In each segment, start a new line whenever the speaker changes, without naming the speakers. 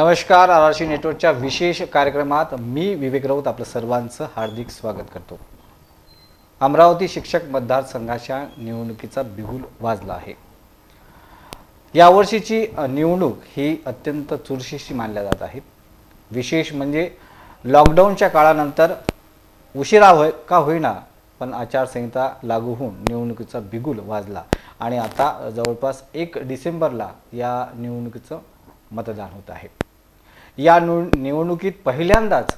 नमस्कार R R C नेटवर्कच्या विशेष कार्यक्रमात मी विवेक राऊत आपलं सर्वांचं हार्दिक स्वागत करतो. अमरावती शिक्षक मतदारसंघाच्या निवडणुकीचा बिगुल वाजला आहे. यावर्षीची निवडणूक ही अत्यंत चुरशीशी मानल्या जात आहे. विशेष म्हणजे लॉकडाऊनच्या काळानंतर उशिरा होय का होईना पण आचारसंहिता लागू होऊन निवडणुकीचा बिगुल वाजला आणि आता जवळपास एक डिसेंबरला या निवडणुकीचं मतदान होत आहे. या निव निवडणुकीत पहिल्यांदाच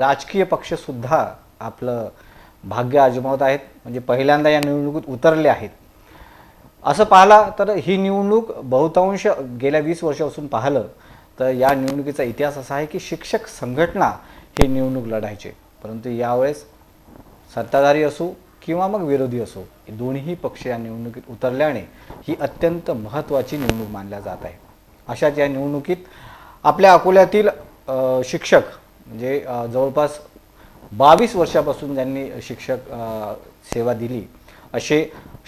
राजकीय पक्षसुद्धा आपलं भाग्य आजमावत आहेत. म्हणजे पहिल्यांदा या निवडणुकीत उतरले आहेत. असं पाहिला तर ही निवडणूक बहुतांश गेल्या वीस वर्षापासून पाहिलं तर या निवडणुकीचा इतिहास असा आहे की शिक्षक संघटना ही निवडणूक लढायचे. परंतु यावेळेस सत्ताधारी असो किंवा मग विरोधी असो दोन्ही पक्ष या निवडणुकीत उतरल्याने ही अत्यंत महत्त्वाची निवडणूक मानल्या जात आहे. अशाच या निवडणुकीत आपल्या अकोल्यातील शिक्षक म्हणजे जवळपास बावीस वर्षापासून ज्यांनी शिक्षक सेवा दिली असे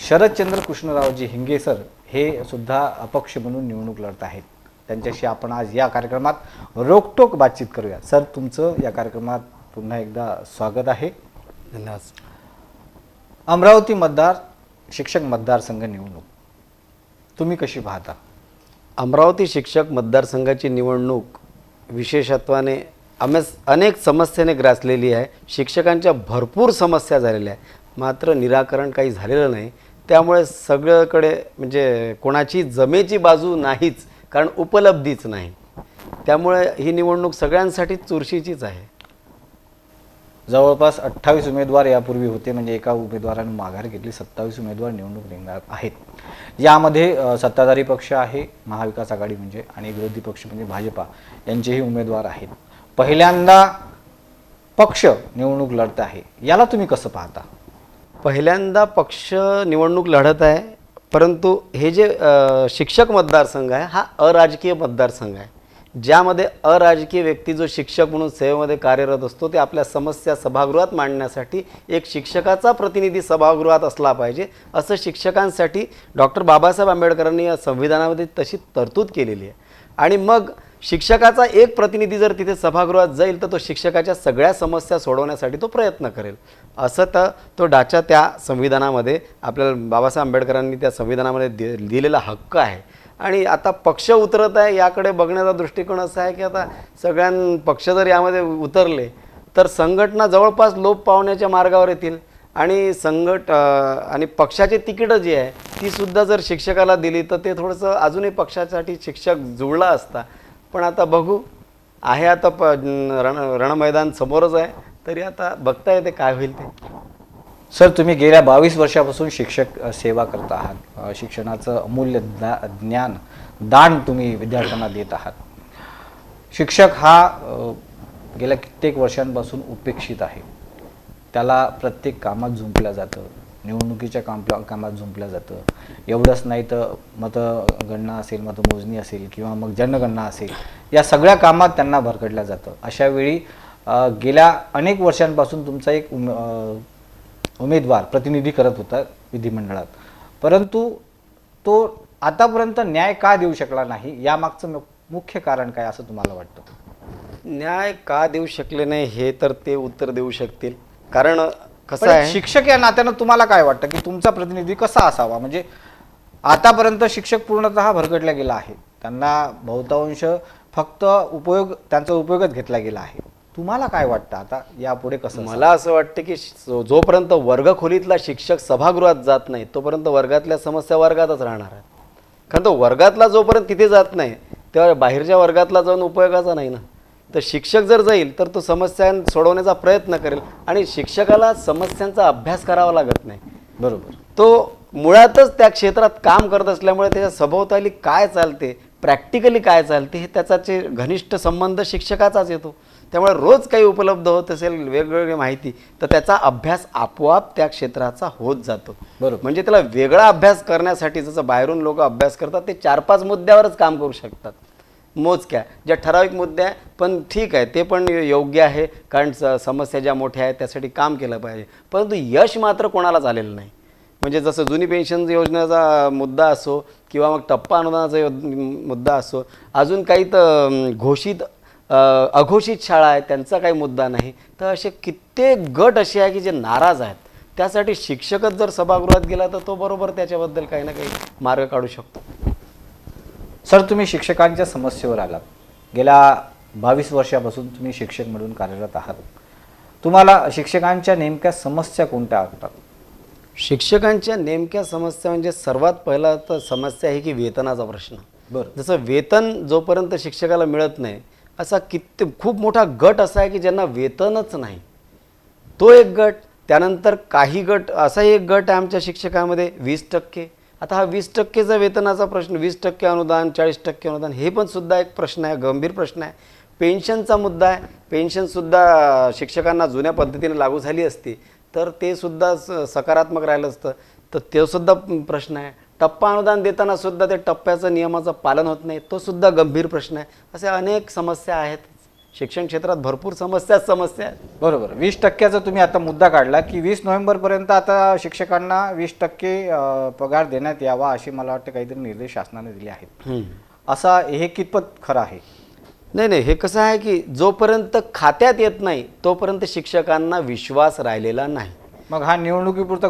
शरदचंद्र कृष्णरावजी हिंगे सर हे सुद्धा अपक्ष म्हणून निवडणूक लढत आहेत. त्यांच्याशी आपण आज या कार्यक्रमात रोकटोक बातचीत करूया. सर तुमचं या कार्यक्रमात पुन्हा एकदा स्वागत आहे.
धन्यवाद.
अमरावती मतदार शिक्षक मतदारसंघ निवडणूक. तुम्ही कशी पाहता?
अमरावती शिक्षक मतदारसंघाची निवडणूक विशेषत्वाने अमेस अनेक समस्येने ग्रासलेली आहे. शिक्षकांच्या भरपूर समस्या झालेल्या आहे मात्र निराकरण काही झालेलं नाही. त्यामुळे सगळ्याकडे म्हणजे कोणाची जमेची बाजू नाहीच कारण उपलब्धीच नाही. त्यामुळे ही निवडणूक सगळ्यांसाठी चुरशीचीच आहे.
जवळपास अठ्ठावीस उमेदवार यापूर्वी होते म्हणजे एका उमेदवाराने माघार घेतली. सत्तावीस उमेदवार निवडणूक रिंगणार आहेत. यामध्ये सत्ताधारी पक्ष आहे महाविकास आघाडी म्हणजे आणि विरोधी पक्ष म्हणजे भाजपा. यांचेही उमेदवार आहेत. पहिल्यांदा पक्ष निवडणूक लढत आहे. याला तुम्ही कसं पाहता?
पहिल्यांदा पक्ष निवडणूक लढत आहे परंतु हे जे शिक्षक मतदारसंघ आहे हा अराजकीय मतदारसंघ आहे. ज्यामध्ये अराजकीय व्यक्ती जो शिक्षक म्हणून सेवेमध्ये कार्यरत असतो ते आपल्या समस्या सभागृहात मांडण्यासाठी एक शिक्षकाचा प्रतिनिधी सभागृहात असला पाहिजे असं शिक्षकांसाठी डॉक्टर बाबासाहेब आंबेडकरांनी या संविधानामध्ये तशी तरतूद केलेली आहे. आणि मग शिक्षकाचा एक प्रतिनिधी जर तिथे सभागृहात जाईल तर तो शिक्षकाच्या सगळ्या समस्या सोडवण्यासाठी तो प्रयत्न करेल. असं तर तो डाचा त्या संविधानामध्ये आपल्याला बाबासाहेब आंबेडकरांनी त्या संविधानामध्ये दि दिलेला हक्क आहे. आणि आता पक्ष उतरत आहे याकडे बघण्याचा दृष्टिकोन असा आहे की आता सगळ्यां पक्ष जर यामध्ये उतरले तर संघटना जवळपास लोप पावण्याच्या मार्गावर येतील. आणि संघट आणि पक्षाची तिकीटं जी आहे ती सुद्धा जर शिक्षकाला दिली तर ते थोडंसं अजूनही पक्षासाठी शिक्षक जुळला असता. पण आता बघू आहे आता प रण रणमैदान समोरच आहे तरी आता बघता येते काय होईल ते.
सर तुम्ही गेल्या बावीस वर्षापासून शिक्षक सेवा करत आहात. शिक्षणाचं अमूल्य ज्ञा ज्ञान दान तुम्ही विद्यार्थ्यांना देत आहात. शिक्षक हा गेल्या कित्येक वर्षांपासून उपेक्षित आहे. त्याला प्रत्येक कामात झुंपलं जातं. निवडणुकीच्या काम कामात झुंपलं जातं. एवढंच नाही तर मतगणना असेल मतमोजणी असेल किंवा मग जनगणना असेल या सगळ्या कामात त्यांना भरकडलं जातं. अशावेळी गेल्या अनेक वर्षांपासून तुमचा एक उम उमेदवार प्रतिनिधी करत होता विधिमंडळात. परंतु तो आतापर्यंत न्याय का देऊ शकला नाही यामागचं मुख्य कारण काय असं तुम्हाला वाटतं?
न्याय का देऊ शकले नाही हे तर ते उत्तर देऊ शकतील. कारण कसं आहे
शिक्षक या नात्यानं तुम्हाला काय वाटतं की तुमचा प्रतिनिधी कसा असावा? म्हणजे आतापर्यंत शिक्षक पूर्णतः भरकटला गेला आहे. त्यांना बहुतांश फक्त उपयोग त्यांचा उपयोगच घेतला गेला आहे. तुम्हाला काय वाटतं? आता यापुढे कसं?
मला असं वाटतं की जोपर्यंत वर्गखोलीतला शिक्षक सभागृहात जात नाही तोपर्यंत वर्गातल्या समस्या वर्गातच राहणार आहेत. कारण तो वर्गातला जोपर्यंत तिथे जात नाही तेव्हा बाहेरच्या वर्गातला जाऊन उपयोगाचा नाही ना. तर शिक्षक जर जाईल तर तो समस्या सोडवण्याचा प्रयत्न करेल आणि शिक्षकाला समस्यांचा अभ्यास करावा लागत नाही.
बरोबर.
तो मुळातच त्या क्षेत्रात काम करत असल्यामुळे त्याच्या सभोवताली काय चालते प्रॅक्टिकली काय चालते हे त्याचाचे घनिष्ठ संबंध शिक्षकाचाच येतो. त्यामुळे रोज काही उपलब्ध होत असेल वेगवेगळी माहिती तर त्याचा अभ्यास आपोआप त्या क्षेत्राचा होत जातो.
बरोबर.
म्हणजे त्याला वेगळा अभ्यास करण्यासाठी जसं बाहेरून लोक अभ्यास करतात ते चार पाच मुद्द्यावरच काम करू शकतात. मोजक्या. ज्या ठराविक मुद्दे आहे पण ठीक आहे ते पण योग्य आहे कारण स समस्या ज्या मोठ्या आहेत त्यासाठी काम केलं पाहिजे. परंतु यश मात्र कोणालाच आलेलं नाही. म्हणजे जसं जुनी पेन्शन योजनेचा मुद्दा असो किंवा मग टप्पा अनुदानाचा मुद्दा असो अजून काही तर घोषित अघोषित शाळा आहेत त्यांचा काही मुद्दा नाही. तर असे कित्येक गट असे आहे की जे नाराज आहेत. त्यासाठी शिक्षकच जर सभागृहात गेला तर तो बरोबर त्याच्याबद्दल काही ना काही मार्ग काढू शकतो.
सर तुम्ही शिक्षकांच्या समस्येवर आलात. गेल्या बावीस वर्षापासून तुम्ही शिक्षक म्हणून कार्यरत आहात. तुम्हाला शिक्षकांच्या नेमक्या समस्या कोणत्या वाटतात?
शिक्षकांच्या नेमक्या समस्या म्हणजे सर्वात पहिला तर समस्या आहे की वेतनाचा प्रश्न.
बरं.
जसं वेतन जोपर्यंत शिक्षकाला मिळत नाही असा किती खूप मोठा गट असा आहे की ज्यांना वेतनच नाही. तो एक गट त्यानंतर काही गट असाही एक गट आहे आमच्या शिक्षकामध्ये वीस टक्के. आता हा वीस टक्केचा वेतनाचा प्रश्न वीस टक्के अनुदान चाळीस टक्के अनुदान हे पण सुद्धा एक प्रश्न आहे गंभीर प्रश्न आहे. पेन्शनचा मुद्दा आहे पेन्शनसुद्धा शिक्षकांना जुन्या पद्धतीने लागू झाली असती तर ते सुद्धा स- सकारात्मक राहिलं असतं तर तेसुद्धा प्रश्न आहे. टप्पा अनुदान देताना सुद्धा ते टप्प्याचं नियमाचं पालन होत नाही. तो सुद्धा गंभीर प्रश्न आहे. असे अनेक समस्या आहेत. शिक्षण क्षेत्रात भरपूर समस्याच समस्या आहेत.
बरोबर. वीस टक्क्याचा तुम्ही आता मुद्दा काढला की वीस नोव्हेंबरपर्यंत आता शिक्षकांना वीस टक्के पगार देण्यात यावा असे मला वाटतं काहीतरी निर्देश शासनाने दिले आहेत. असा हे कितपत खरं आहे?
नाही नाही. हे कसं आहे की जोपर्यंत खात्यात येत नाही तोपर्यंत शिक्षकांना विश्वास राहिलेला नाही.
मग हा निवडणुकीपुरता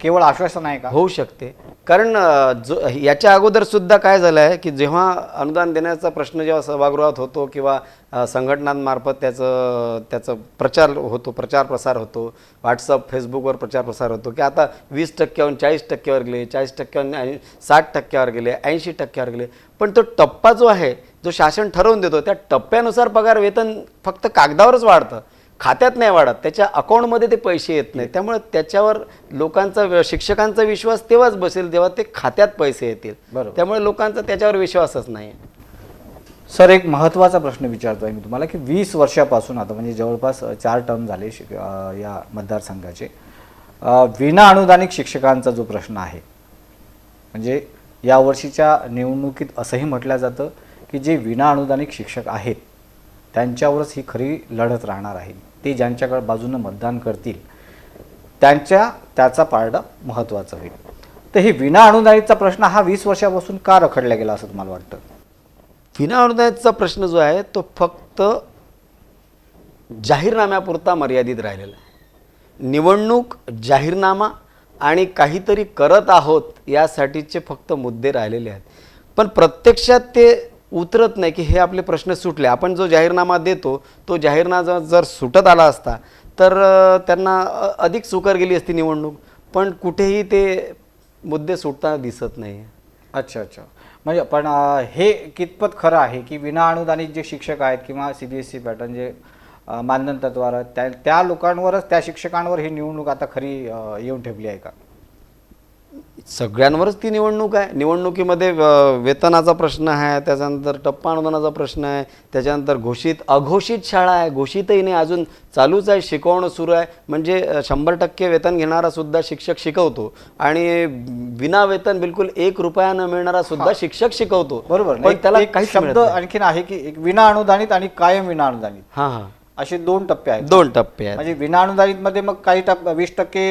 केवळ आश्वासन आहे का?
होऊ शकते. कारण जो याच्या अगोदरसुद्धा काय झालं आहे की जेव्हा अनुदान देण्याचा प्रश्न जेव्हा सभागृहात होतो किंवा संघटनांमार्फत त्याचं त्याचं प्रचार होतो प्रचार प्रसार होतो व्हॉट्सअप फेसबुकवर प्रचार प्रसार होतो की आता वीस टक्क्याहून चाळीस टक्क्यावर गेले चाळीस टक्क्याहून ऐं- साठ टक्क्यावर गेले ऐंशी टक्क्यावर गेले पण तो टप्पा जो आहे जो शासन ठरवून देतो त्या टप्प्यानुसार पगार वेतन फक्त कागदावरच वाढतं. खात्यात नाही वाढत त्याच्या अकाउंटमध्ये ते पैसे येत नाही. त्यामुळे त्याच्यावर लोकांचा शिक्षकांचा विश्वास तेव्हाच बसेल जेव्हा ते खात्यात पैसे येतील. त्यामुळे लोकांचा त्याच्यावर विश्वासच नाही.
सर एक महत्त्वाचा प्रश्न विचारतोय मी तुम्हाला की वीस वर्षापासून आता म्हणजे जवळपास चार टर्म झाले शिक- या मतदारसंघाचे. विना अनुदानिक शिक्षकांचा जो प्रश्न आहे म्हणजे यावर्षीच्या निवडणुकीत असंही म्हटलं जातं की जे विना अनुदानिक शिक्षक आहेत त्यांच्यावरच ही खरी लढत राहणार आहे. ते ज्यांच्याकडे बाजूनं मतदान करतील त्यांच्या त्याचा पारडा महत्त्वाचा होईल. तर हे विना अनुदानितचा प्रश्न हा वीस वर्षापासून का रखडला गेला असं तुम्हाला वाटतं?
विना अनुदानितचा प्रश्न जो आहे तो फक्त जाहीरनाम्यापुरता मर्यादित राहिलेला आहे. निवडणूक जाहीरनामा आणि काहीतरी करत आहोत यासाठीचे फक्त मुद्दे राहिलेले आहेत. पण प्रत्यक्षात ते उतरत नाही की हे आपले प्रश्न सुटले. आपण जो जाहीरनामा देतो तो जाहीरनामा जर सुटत आला असता तर त्यांना अधिक सुकर गेली असती निवडणूक. पण कुठेही ते मुद्दे सुटताना दिसत नाही.
अच्छा अच्छा. म्हणजे पण हे कितपत खरं आहे की विना अनुदानित जे शिक्षक आहेत किंवा C B S E pattern जे अं, मानधन तत्वावर त्या त्या लोकांवरच त्या शिक्षकांवर ही निवडणूक आता खरी येऊन ठेवली आहे का?
सगळ्यांवरच ती निवडणूक आहे. निवडणुकीमध्ये वेतनाचा प्रश्न आहे त्याच्यानंतर टप्पा अनुदानाचा प्रश्न आहे त्याच्यानंतर घोषित अघोषित शाळा आहे घोषितही नाही अजून चालूच आहे शिकवणं सुरू आहे. म्हणजे शंभर टक्के वेतन घेणारा सुद्धा शिक्षक शिकवतो. आणि विना वेतन बिलकुल एक रुपया न मिळणारा सुद्धा शिक्षक शिकवतो.
बरोबर.
त्याला काहीच
शब्द. आणखीन आहे की एक विना अनुदानित आणि कायम विना अनुदानित
हां हां.
असे दोन टप्पे आहेत.
दोन टप्पे आहेत.
म्हणजे विना अनुदानित मध्ये मग काही टप्पे वीस टक्के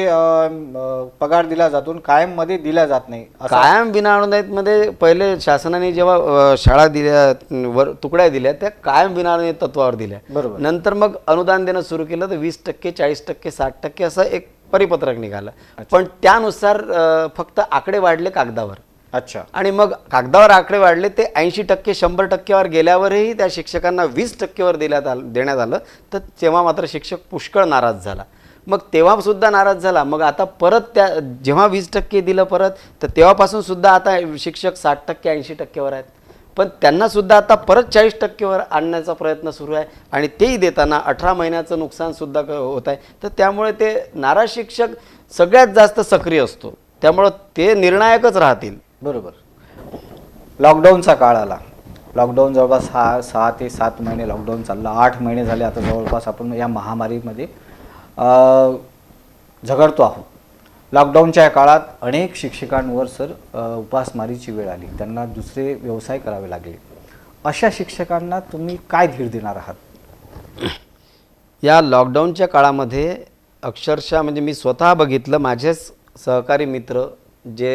पगार दिला जातो कायममध्ये दिला जात नाही.
कायम विना मध्ये पहिले शासनाने जेव्हा शाळा दिल्या वर तुकड्या दिल्या त्या कायम विना अनुदानित तत्वावर दिल्या.
बरोबर.
नंतर मग अनुदान देणं सुरू केलं तर वीस टक्के चाळीस टक्के साठ टक्के असं एक परिपत्रक निघालं. पण त्यानुसार फक्त आकडे वाढले कागदावर.
अच्छा.
आणि मग कागदावर आकडे वाढले ते ऐंशी टक्के शंभर टक्क्यावर गेल्यावरही त्या शिक्षकांना वीस टक्केवर दिल्यात आलं देण्यात आलं. तर तेव्हा मात्र शिक्षक पुष्कळ नाराज झाला. मग तेव्हासुद्धा नाराज झाला. मग आता परत त्या जेव्हा वीस टक्के दिलं परत तर तेव्हापासून सुद्धा आता शिक्षक साठ टक्के ऐंशी टक्केवर आहेत. पण त्यांनासुद्धा आता परत चाळीस टक्केवर आणण्याचा प्रयत्न सुरू आहे आणि तेही देताना अठरा महिन्याचं नुकसानसुद्धा क- होत आहे. तर त्यामुळे ते नाराज शिक्षक सगळ्यात जास्त सक्रिय असतो. त्यामुळं ते निर्णायकच राहतील.
बरोबर. लॉकडाऊनचा काळ आला. लॉकडाऊन जवळपास सहा सहा ते सात महिने लॉकडाऊन चाललं. आठ महिने झाले आता जवळपास आपण या महामारीमध्ये झगडतो आहोत. लॉकडाऊनच्या या काळात अनेक शिक्षकांवर सर उपासमारीची वेळ आली. त्यांना दुसरे व्यवसाय करावे लागले. अशा शिक्षकांना तुम्ही काय धीर देणार आहात?
या लॉकडाऊनच्या काळामध्ये अक्षरशः म्हणजे मी स्वतः बघितलं. माझेच सहकारी मित्र जे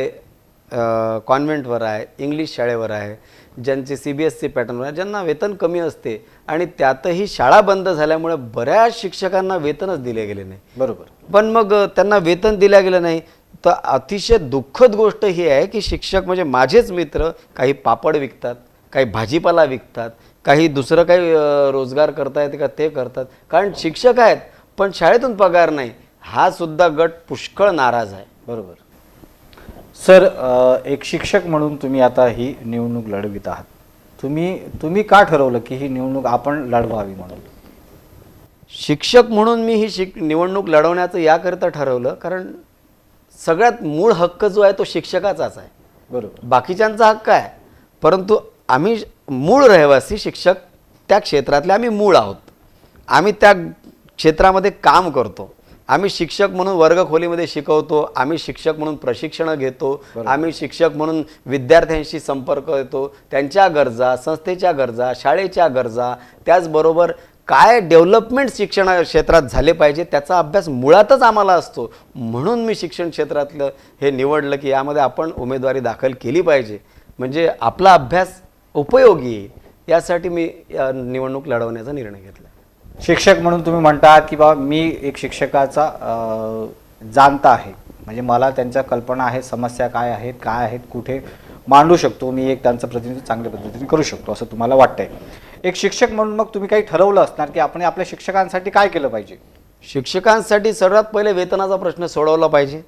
कॉन्व्हेंटवर आहे इंग्लिश शाळेवर आहे ज्यांचे सी बी एस सी पॅटर्नवर आहे ज्यांना वेतन कमी असते आणि त्यातही शाळा बंद झाल्यामुळे बऱ्याच शिक्षकांना वेतनच दिले गेले नाही.
बरोबर.
पण मग त्यांना वेतन दिलं गेलं नाही तर अतिशय दुःखद गोष्ट ही आहे की शिक्षक म्हणजे माझेच मित्र काही पापड विकतात काही भाजीपाला विकतात काही दुसरं काही रोजगार करता येते का ते करतात. कारण शिक्षक आहेत पण शाळेतून पगार नाही. हा सुद्धा गट पुष्कळ नाराज आहे.
बरोबर. सर एक शिक्षक म्हणून तुम्ही आता ही निवडणूक लढवित आहात. तुम्ही तुम्ही का ठरवलं की ही निवडणूक आपण लढवावी म्हणून?
शिक्षक म्हणून मी ही शिक निवडणूक लढवण्याचं याकरिता ठरवलं कारण सगळ्यात मूळ हक्क जो आहे तो शिक्षकाचाच आहे.
बरोबर.
बाकीच्यांचा हक्क आहे. परंतु आम्ही मूळ रहिवासी शिक्षक त्या क्षेत्रातले आम्ही मूळ आहोत. आम्ही त्या क्षेत्रामध्ये काम करतो. आम्ही शिक्षक म्हणून वर्गखोलीमध्ये शिकवतो आम्ही शिक्षक म्हणून प्रशिक्षण घेतो आम्ही शिक्षक म्हणून विद्यार्थ्यांशी संपर्क येतो त्यांच्या गरजा संस्थेच्या गरजा शाळेच्या गरजा त्याचबरोबर काय डेव्हलपमेंट शिक्षण क्षेत्रात झाले पाहिजे त्याचा अभ्यास मुळातच आम्हाला असतो. म्हणून मी शिक्षण क्षेत्रातलं हे निवडलं की यामध्ये आपण उमेदवारी दाखल केली पाहिजे. म्हणजे आपला अभ्यास उपयोगी यासाठी मी या निवडणूक लढवण्याचा निर्णय घेतला.
शिक्षक म्हणून तुम्ही म्हणतात की बाबा मी एक शिक्षकाचा जाणता आहे. म्हणजे मला त्यांच्या कल्पना आहेत समस्या काय आहेत काय आहेत कुठे मांडू शकतो. मी एक त्यांचं प्रतिनिधित्व चांगल्या पद्धतीने करू शकतो असं तुम्हाला वाटतंय. एक शिक्षक म्हणून मग तुम्ही काही ठरवलं असणार की आपण आपल्या शिक्षकांसाठी काय केलं पाहिजे?
शिक्षकांसाठी सर्वात पहिले वेतनाचा प्रश्न सोडवला पाहिजे.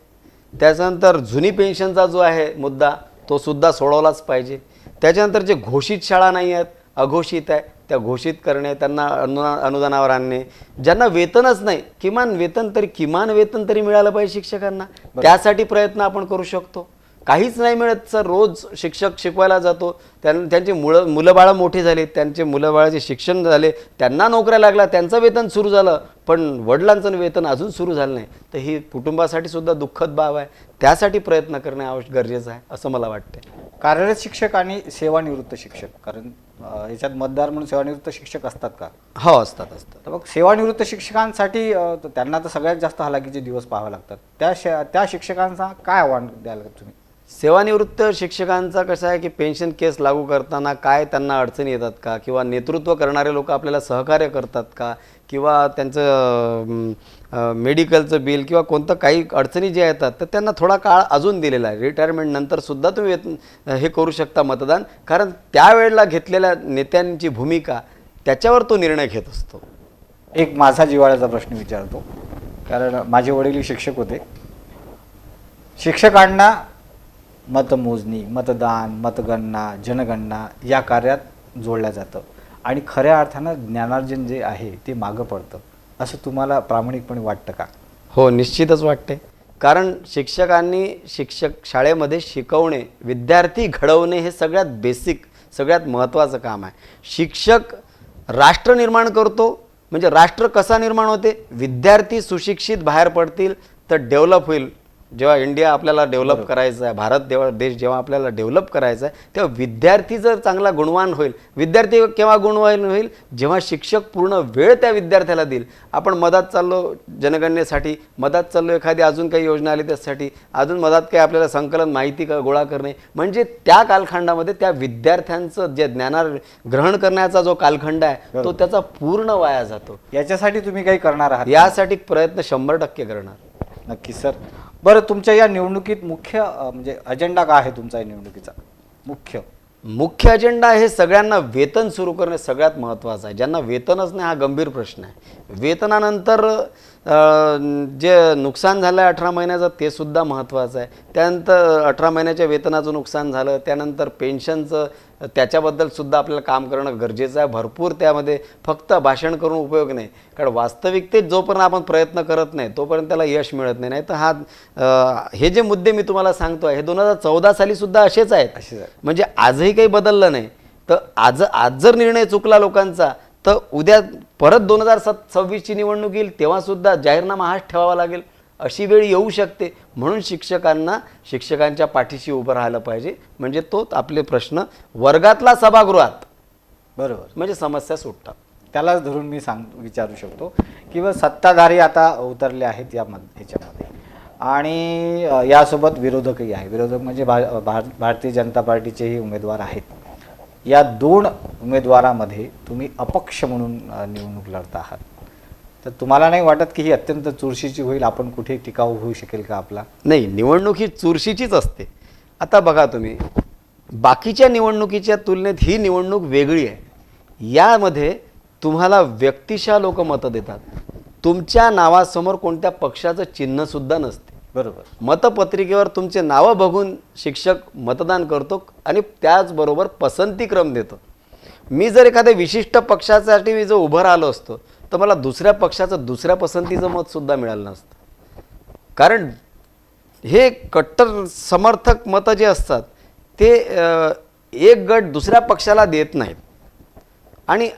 त्याच्यानंतर जुनी पेन्शनचा जो आहे मुद्दा तो सुद्धा सोडवलाच पाहिजे. त्याच्यानंतर जे घोषित शाळा नाही आहेत अघोषित आहे त्या घोषित करणे त्यांना अनुदा अनुदानावर आणणे ज्यांना वेतनच नाही किमान वेतन तरी किमान वेतन तरी मिळालं पाहिजे शिक्षकांना. त्यासाठी प्रयत्न आपण करू शकतो. काहीच नाही मिळत सर. रोज शिक्षक शिकवायला जातो. त्यां त्यांची मुलं मुलं बाळं मोठी झाली त्यांचे मुलं बाळाचे शिक्षण झाले त्यांना नोकऱ्या लागल्या त्यांचं वेतन सुरू झालं पण वडिलांचं वेतन अजून सुरू झालं नाही. तर ही कुटुंबासाठी सुद्धा दुःखद बाब आहे. त्यासाठी प्रयत्न करणे आवश्यक गरजेचं आहे असं मला वाटतं
कार्यरत शिक्षक आणि सेवानिवृत्त शिक्षक. कारण याच्यात मतदार म्हणून सेवानिवृत्त शिक्षक असतात का?
हो असतात असतात.
तर मग सेवानिवृत्त शिक्षकांसाठी त्यांना तर सगळ्यात जास्त हालाकीचे दिवस पाहावे लागतात. त्या शे- त्या शिक्षकांचा काय आव्हान द्याल तुम्ही?
सेवानिवृत्त शिक्षकांचा कसं आहे की पेन्शन केस लागू करताना काय त्यांना अडचणी येतात का? किंवा नेतृत्व करणारे लोक आपल्याला सहकार्य करतात का? किंवा त्यांचं मेडिकलचं बिल किंवा कोणतं काही अडचणी ज्या येतात तर त्यांना थोडा काळ अजून दिलेला आहे. रिटायरमेंटनंतरसुद्धा सुद्धा तुम्ही हे करू शकता मतदान. कारण त्यावेळेला घेतलेल्या नेत्यांची भूमिका त्याच्यावर तो निर्णय घेत असतो.
एक माझा जिव्हाळ्याचा प्रश्न विचारतो. कारण माझे वडील शिक्षक होते. शिक्षकांना मतमोजणी मतदान मतगणना जनगणना या कार्यात जोडल्या जातं. आणि खऱ्या अर्थानं ज्ञानार्जन जे आहे ते मागं पडतं. असं तुम्हाला प्रामाणिकपणे वाटतं का?
हो निश्चितच वाटते कारण शिक्षकांनी शिक्षक शाळेमध्ये शिकवणे विद्यार्थी घडवणे हे सगळ्यात बेसिक सगळ्यात महत्त्वाचं काम आहे. शिक्षक राष्ट्र निर्माण करतो म्हणजे राष्ट्र कसा निर्माण होते? विद्यार्थी सुशिक्षित बाहेर पडतील तर डेव्हलप होईल. जेव्हा इंडिया आपल्याला डेव्हलप करायचं आहे भारत देव देश जेव्हा आपल्याला डेव्हलप करायचा आहे तेव्हा विद्यार्थी जर चांगला गुणवान होईल विद्यार्थी केव्हा गुणवान होईल? जेव्हा शिक्षक पूर्ण वेळ त्या विद्यार्थ्याला देईल. आपण मधात चाललो जनगणनेसाठी मधात चाललो एखादी अजून काही योजना आली त्यासाठी अजून मधात काही आपल्याला संकलन माहिती का गोळा करणे म्हणजे त्या कालखंडामध्ये त्या विद्यार्थ्यांचं जे ज्ञाना ग्रहण करण्याचा जो कालखंड आहे तो त्याचा पूर्ण वाया जातो.
याच्यासाठी तुम्ही काही करणार आहात
यासाठी प्रयत्न शंभर टक्के करणार.
नक्की सर. बरं तुमच्या या निवडणुकीत मुख्य अ, म्हणजे अजेंडा काय आहे तुमचा या निवडणुकीचा? मुख्य.
मुख्य अजेंडा हे सगळ्यांना वेतन सुरू करणे सगळ्यात महत्त्वाचं आहे. ज्यांना वेतनच नाही हा गंभीर प्रश्न आहे. वेतनानंतर अं, जे नुकसान झालं आहे अठरा महिन्याचं ते सुद्धा महत्त्वाचं आहे. त्यानंतर अठरा महिन्याच्या वेतनाचं नुकसान झालं त्यानंतर पेन्शनचं त्याच्याबद्दल सुद्धा आपल्याला काम करणं गरजेचं आहे. भरपूर त्यामध्ये फक्त भाषण करून उपयोग नाही. कारण वास्तविकतेत जोपर्यंत आपण प्रयत्न करत नाही तोपर्यंत त्याला यश मिळत नाही. नाही तर हा हे जे मुद्दे मी तुम्हाला सांगतो आहे हे दोन हजार चौदा साली सुद्धा असेच आहेत.
असेच.
म्हणजे आजही काही बदललं नाही. तर आज आज जर निर्णय चुकला लोकांचा तर उद्या परत दोन हजार सत सव्वीसची निवडणूक येईल तेव्हा सुद्धा जाहीरनामा हाच ठेवावा लागेल. अशी वेळ येऊ शकते. म्हणून शिक्षकांना शिक्षकांच्या पाठीशी उभं राहायला पाहिजे. म्हणजे तो आपले प्रश्न वर्गातला सभागृहात.
बरोबर.
म्हणजे समस्या सुटतात.
त्यालाच धरून मी सांग विचारू शकतो किंवा सत्ताधारी आता उतरले आहेत या मध- ह्याच्यामध्ये आणि यासोबत विरोधकही आहे. विरोधक म्हणजे भा भार भारतीय जनता पार्टीचेही उमेदवार आहेत. या दोन उमेदवारामध्ये तुम्ही अपक्ष म्हणून निवडणूक लढता आहात. तर तुम्हाला नाही वाटत की ही अत्यंत चुरशीची होईल? आपण कुठे टिकाऊ होऊ शकेल का आपला?
नाही निवडणूक ही चुरशीचीच असते. आता बघा तुम्ही बाकीच्या निवडणुकीच्या तुलनेत ही निवडणूक वेगळी आहे. यामध्ये तुम्हाला व्यक्तिशः लोक मतं देतात. तुमच्या नावासमोर कोणत्या पक्षाचं चिन्हसुद्धा नसते.
बरोबर.
मतपत्रिकेवर तुमचे नावं बघून शिक्षक मतदान करतो आणि त्याचबरोबर पसंतीक्रम देतो. मी जर एखाद्या विशिष्ट पक्षासाठी मी जर उभं राहिलो असतो तर मला दुसऱ्या पक्षाचं दुसऱ्या पसंतीचं मतसुद्धा मिळालं नसतं. कारण हे कट्टर समर्थक मतं जे असतात ते एक गट दुसऱ्या पक्षाला देत नाहीत. आणि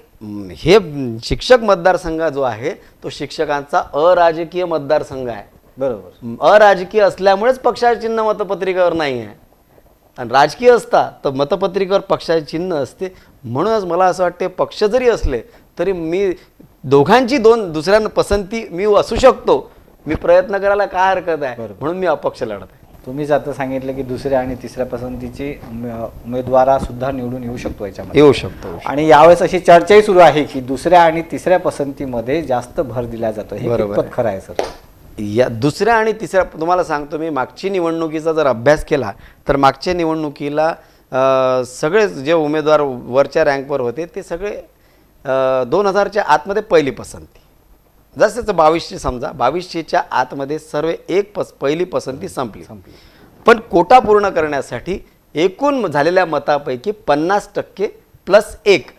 हे शिक्षक मतदारसंघ जो आहे तो शिक्षकांचा अराजकीय मतदारसंघ आहे.
बरोबर.
अराजकीय असल्यामुळेच पक्षाचे चिन्ह मतपत्रिकेवर नाही आहे. आणि राजकीय असता तर मतपत्रिकेवर पक्षाचे चिन्ह असते. म्हणूनच मला असं वाटते पक्ष जरी असले तरी मी दोघांची दोन दुसऱ्यांना पसंती मी असू शकतो. मी प्रयत्न करायला काय हरकत आहे. म्हणून मी अपक्ष लढत आहे.
तुम्हीच आता सांगितलं की दुसऱ्या आणि तिसऱ्या पसंतीची उमे- उमेदवारा सुद्धा निवडून येऊ शकतो याच्यामध्ये.
येऊ शकतो
आणि यावेळेस अशी चर्चाही सुरू आहे की दुसऱ्या आणि तिसऱ्या पसंतीमध्ये जास्त भर दिला जातो. हे
बरोबर
कितपत. खरं आहे सर?
या दुसऱ्या आणि तिसऱ्या तुम्हाला सांगतो मी मागची निवडणुकीचा जर अभ्यास केला तर मागच्या निवडणुकीला सगळे जे उमेदवार वरच्या रँकवर होते ते सगळे दोन हजारच्या आतमध्ये पहिली पसंती. जसं बावीसशे समजा बावीसशेच्या आतमध्ये सर्व एक पस पहिली पसंती संपली.
संपली.
पण कोटा पूर्ण करण्यासाठी एकूण झालेल्या मतापैकी पन्नास टक्के प्लस एक.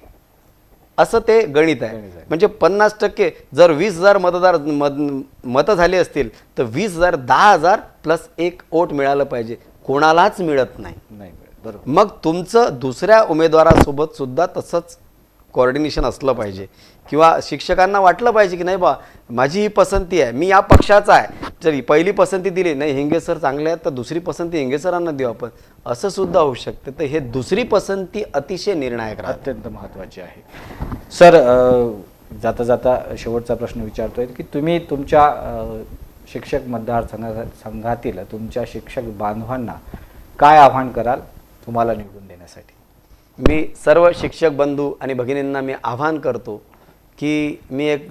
असं ते गणित आहे. म्हणजे पन्नास टक्के जर वीस हजार मतदार मत मतं झाली असतील तर वीस हजार दहा हजार प्लस एक वोट मिळालं पाहिजे. कोणालाच मिळत नाही.
नाही मिळत. बरोबर.
मग तुमचं दुसऱ्या उमेदवारासोबत सुद्धा तसंच कोऑर्डिनेशन असलं पाहिजे. किंवा शिक्षकांना वाटलं पाहिजे की नाही बा माझी ही पसंती आहे मी या पक्षाचा आहे. जरी पहिली पसंती दिली नाही हिंगे सर चांगले आहेत तर दुसरी पसंती हिंगे सरांना देऊ आपण. असं सुद्धा होऊ शकते. तर हे दुसरी पसंती अतिशय निर्णायक
अत्यंत महत्त्वाची आहे. सर जाता जाता शेवटचा प्रश्न विचारतोय की तुम्ही तुमच्या शिक्षक मतदारसंघा संघातील तुमच्या शिक्षक बांधवांना काय आव्हान कराल तुम्हाला निवडून देण्यासाठी?
मी सर्व शिक्षक बंधू आणि भगिनींना मी आवाहन करतो की मी एक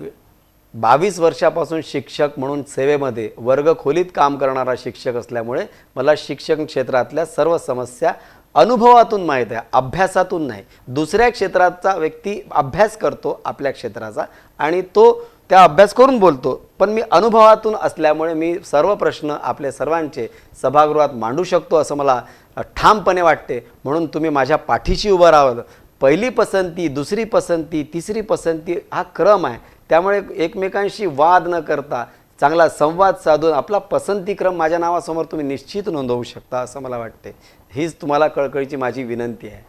बावीस वर्षापासून शिक्षक म्हणून सेवेमध्ये वर्ग खोलीत काम करणारा शिक्षक असल्यामुळे मला शिक्षण क्षेत्रातल्या सर्व समस्या अनुभवातून माहीत आहे अभ्यासातून नाही. दुसऱ्या क्षेत्राचा व्यक्ती अभ्यास करतो आपल्या क्षेत्राचा आणि तो त्या अभ्यास करून बोलतो. पण मी अनुभवातून असल्यामुळे मी सर्व प्रश्न आपले सर्वांचे सभागृहात मांडू शकतो असं मला ठामपणे वाटते. म्हणून तुम्ही माझ्या पाठीशी उभं राहावं. पहिली पसंती दुसरी पसंती तिसरी पसंती हा क्रम आहे. त्यामुळे एकमेकांशी वाद न करता चांगला संवाद साधून आपला पसंतीक्रम माझ्या नावासमोर तुम्ही निश्चित नोंदवू शकता असं मला वाटते. हीच तुम्हाला कळकळीची माझी विनंती आहे.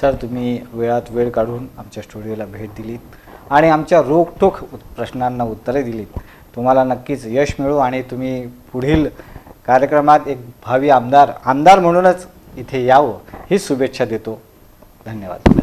सर तुम्ही वेळात वेळ काढून आमच्या स्टुडिओला भेट दिलीत. आणि आमच्या रोखोक प्रश्नांना उत्तरे दिलीत. तुम्हाला नक्कीच यश मिळू आणि तुम्ही पुढील कार्यक्रमात एक भावी आमदार आमदार म्हणूनच इथे यावं ही शुभेच्छा देतो. धन्यवाद.